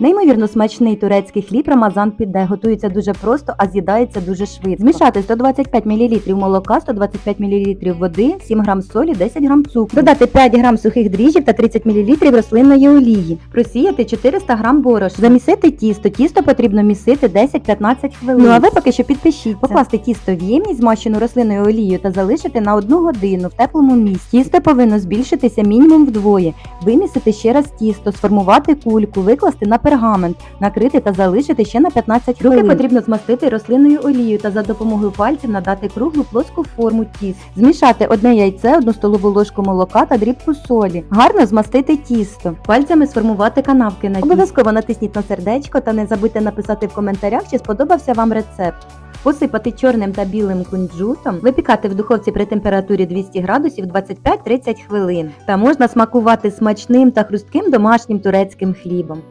Неймовірно смачний турецький хліб рамазан піде. Готується дуже просто, а з'їдається дуже швидко. Змішати 125 мл молока, 125 мл води, 7 г солі, 10 г цукру. Додати 5 г сухих дріжджів та 30 мл рослинної олії. Просіяти 400 г борошна. Замісити тісто. Тісто потрібно місити 10-15 хвилин. Ну а ви поки що підпишіться. Покласти тісто в ємність, змащену рослинною олією та залишити на 1 годину в теплому місці. Тісто повинно збільшитися мінімум вдвоє. Вимісити ще раз тісто, сформувати кульку, викласти на пергамент, накрити та залишити ще на 15 хвилин. Руки потрібно змастити рослинною олією та за допомогою пальців надати круглу плоску форму тіст. Змішати одне яйце, одну столову ложку молока та дрібку солі. Гарно змастити тісто. Пальцями сформувати канавки на тісті. Обов'язково натисніть на сердечко та не забудьте написати в коментарях, чи сподобався вам рецепт. Посипати чорним та білим кунжутом, випікати в духовці при температурі 200 градусів 25-30 хвилин. Та можна смакувати смачним та хрустким домашнім турецьким хлібом.